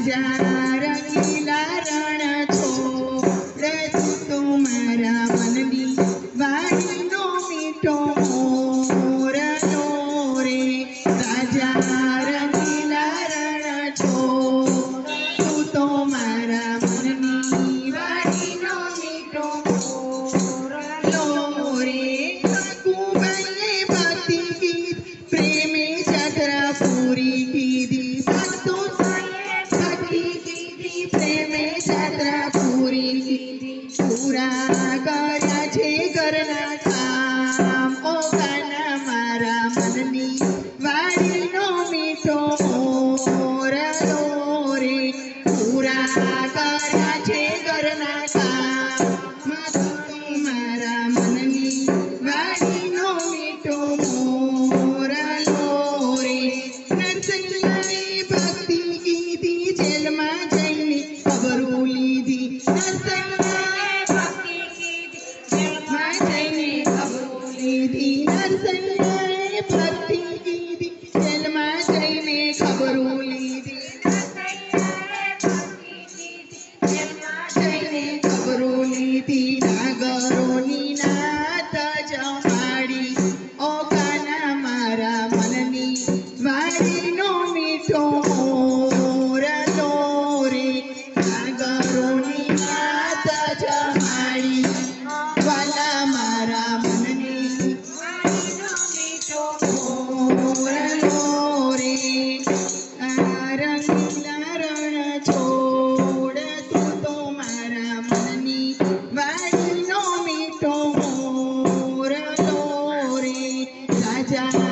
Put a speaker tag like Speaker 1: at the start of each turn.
Speaker 1: હજાર લીલા રણ છોડ તો મારા મનની વાણીનો મીઠો મોર રે રણ છોડ તો મારા મનની
Speaker 2: વાણીનો મીઠો મોર રે
Speaker 1: કુંવરે ભક્તિ ગીત પ્રેમે પૂરી છે ઘરના કામ ઓ મારા મનની વાડીનો મીઠો મોર રે પૂરા છે ઘરના કામ મારા મનની વાડીનો મીઠો મોર રે. નરસૈયાની ભક્તિ કીધી જેલમાં મારા મનની વારી Bye.